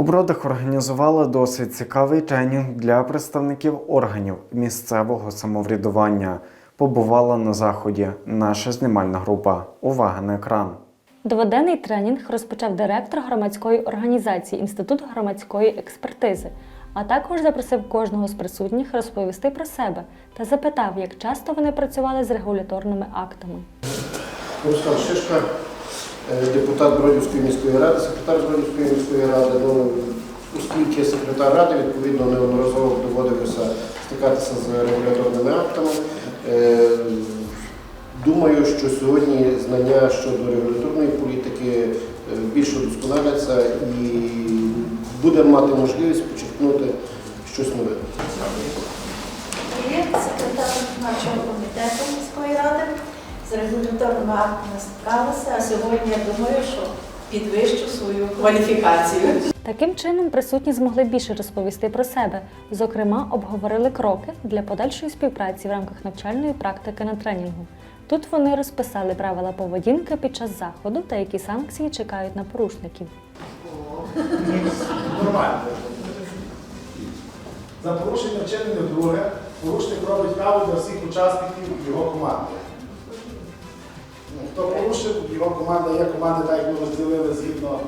У Бродах організували досить цікавий тренінг для представників органів місцевого самоврядування. Побувала на заході наша знімальна група. Увага на екран. Дводенний тренінг розпочав директор громадської організації Інститут громадської експертизи, а також запросив кожного з присутніх розповісти про себе та запитав, як часто вони працювали з регуляторними актами. Руслан Шишка, е, депутат Бродівської міської ради, секретар Бродівської міської ради. Ну, оскільки секретар ради, відповідно, неодноразово доводилося стикатися з регуляторними актами. Е, Думаю, що сьогодні знання щодо регуляторної політики е, більше удосконаляться і будемо мати можливість почерпнути щось нове. Є секретар нашого комітету міської ради. З регуляторними актами стикалася, а сьогодні я думаю, що підвищу свою кваліфікацію. Таким чином, присутні змогли більше розповісти про себе. Зокрема, обговорили кроки для подальшої співпраці в рамках навчальної практики на тренінгу. Тут вони розписали правила поведінки під час заходу та які санкції чекають на порушників. Нормально. За порушення вчинення друге, порушник робить каву для всіх учасників його команди. Хто порушив, його команда є команда, так як ми розділили згідно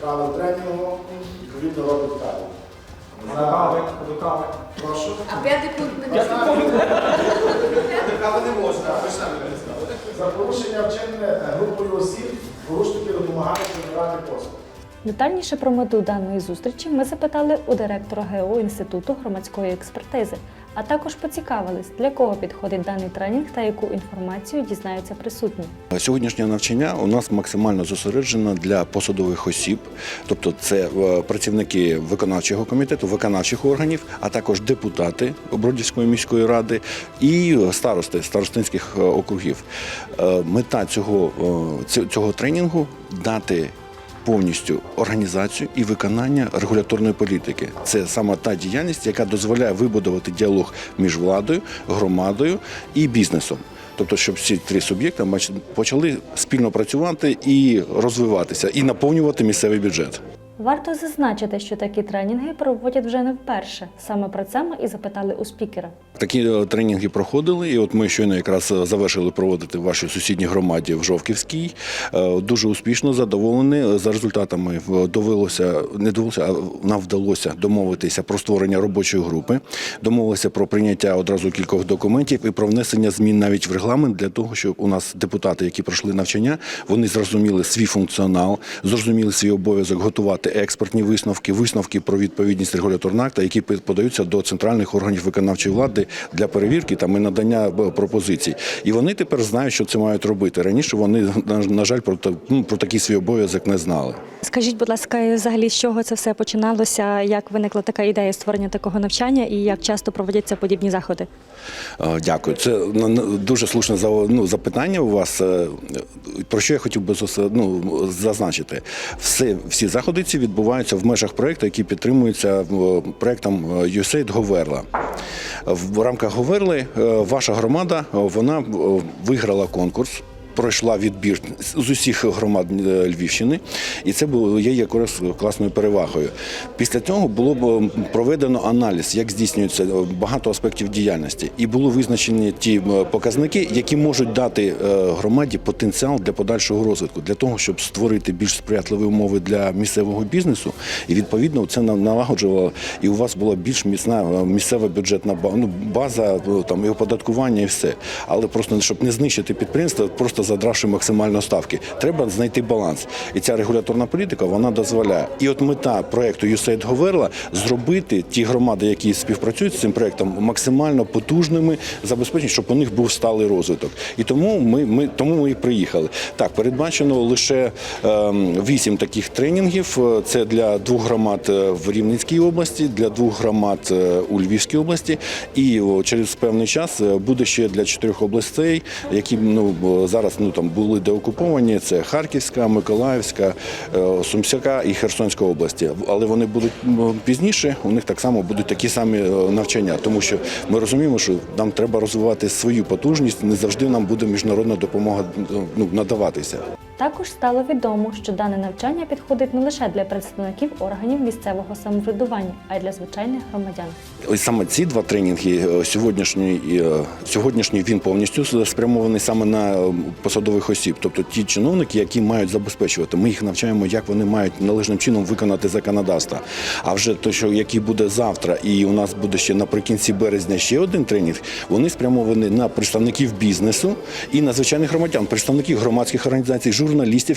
правил тренінгу, відповідно робить каву. За кави, до кави. Прошу. А п'ятий пункт не За порушення вчинення е, групою осіб, порушники допомагають вибирати послуг. Детальніше про мету даної зустрічі ми запитали у директора ГО Інституту громадської експертизи, а також поцікавились, для кого підходить даний тренінг та яку інформацію дізнаються присутні. Сьогоднішнє навчання у нас максимально зосереджено для посадових осіб, тобто це е, працівники виконавчого комітету, виконавчих органів, а також депутати Бродівської міської ради і старости старостинських е, округів. Е, Мета цього, цього тренінгу дати. Повністю організацію і виконання регуляторної політики це саме та діяльність, яка дозволяє вибудувати діалог між владою, громадою і бізнесом. Тобто, щоб всі три суб'єкти почали спільно працювати і розвиватися, і наповнювати місцевий бюджет. Варто зазначити, що такі тренінги проводять вже не вперше. Саме про це ми і запитали у спікера. Такі е, тренінги проходили, і от ми щойно якраз е, завершили проводити в вашій сусідній громаді в Жовківській. Е, Дуже успішно задоволені. За результатами довелося не довелося, а нам вдалося домовитися про створення робочої групи, домовилися про прийняття одразу кількох документів і про внесення змін навіть в регламент для того, щоб у нас депутати, які пройшли навчання, вони зрозуміли свій функціонал, зрозуміли свій обов'язок готувати експертні висновки, висновки про відповідність регуляторного акта, які подаються до центральних органів виконавчої влади для перевірки там і надання е, пропозицій. І вони тепер знають, що це мають робити. Раніше вони на, жаль про, ну, про такий свій обов'язок не знали. Скажіть, будь ласка, взагалі з чого це все починалося? Як виникла така ідея створення такого навчання і як часто проводяться подібні заходи? Е, Дякую. Це дуже слушне ну, запитання у вас. Е, Про що я хотів би ну, зазначити? Все, всі заходи ці відбуваються в межах проєкту, який підтримується е, проєктом USAID Говерла. В рамках Говерли е, ваша громада е, вона е, виграла конкурс. Пройшла відбір з усіх громад е, Львівщини, і це було є якраз класною перевагою. Після цього було б проведено аналіз, як здійснюється е, багато аспектів діяльності, і було визначені ті показники, які можуть дати е, громаді потенціал для подальшого розвитку, для того, щоб створити більш сприятливі умови для місцевого бізнесу, і відповідно це налагоджувало, і у вас була більш міцна е, місцева бюджетна ба- ну, база, е, там і оподаткування, і все. Але просто щоб не знищити підприємство, просто задравши максимально ставки, треба знайти баланс. І ця регуляторна політика вона дозволяє. І от мета проекту USAID Говерла зробити ті громади, які співпрацюють з цим проектом, максимально потужними, забезпечити, щоб у них був сталий розвиток. І тому ми, ми тому ми і приїхали. Так, передбачено лише ем, вісім таких тренінгів. Це для двох громад е, в Рівненській області, для двох громад е, у Львівській області. І через певний час е, буде ще для чотирьох областей, які ну бо зараз ну там були деокуповані. Це Харківська, Миколаївська, Сумсяка Сумська і Херсонська області. Але вони будуть пізніше. У них так само будуть такі самі е, навчання, тому що ми розуміємо, що нам треба розвивати свою потужність. Не завжди нам буде міжнародна допомога ну, надаватися. Також стало відомо, що дане навчання підходить не лише для представників органів місцевого самоврядування, а й для звичайних громадян. Ось саме ці два тренінги е, сьогоднішній, е, сьогоднішній він повністю спрямований саме на е, посадових осіб, тобто ті чиновники, які мають забезпечувати. Ми їх навчаємо, як вони мають належним чином виконати законодавство. А вже то, що який буде завтра, і у нас буде ще наприкінці березня ще один тренінг. Вони спрямовані на представників бізнесу і на звичайних громадян, представників громадських організацій, журналістів,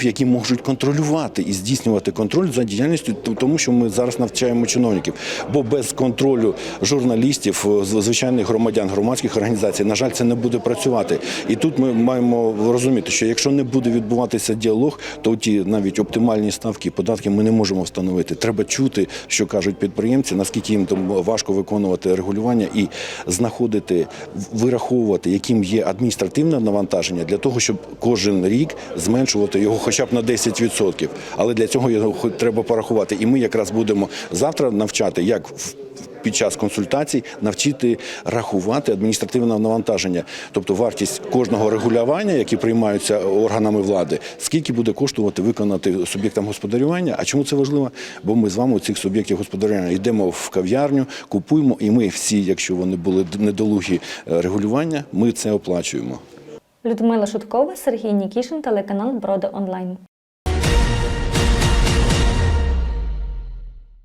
які можуть контролювати і здійснювати контроль за діяльністю, тому що ми зараз навчаємо чиновників. Бо без контролю журналістів, е, звичайних громадян, громадських організацій, на жаль, це не буде працювати. І тут ми маємо розуміти, що якщо не буде відбуватися діалог, то ті навіть оптимальні ставки податки ми не можемо встановити. Треба чути, що кажуть підприємці, наскільки їм там важко виконувати регулювання і знаходити, вираховувати, яким є адміністративне навантаження для того, щоб кожен рік зменшувати його хоча б на 10%. Але для цього його треба порахувати. І ми якраз будемо завтра навчати, як під час консультацій навчити рахувати адміністративне навантаження, тобто вартість кожного регулювання, які приймаються органами влади, скільки буде коштувати виконати суб'єктам господарювання. А чому це важливо? Бо ми з вами у цих суб'єктів господарювання йдемо в кав'ярню, купуємо, і ми всі, якщо вони були недолугі е, регулювання, ми це оплачуємо. Людмила Шуткова, Сергій Нікішин, телеканал Броди Онлайн.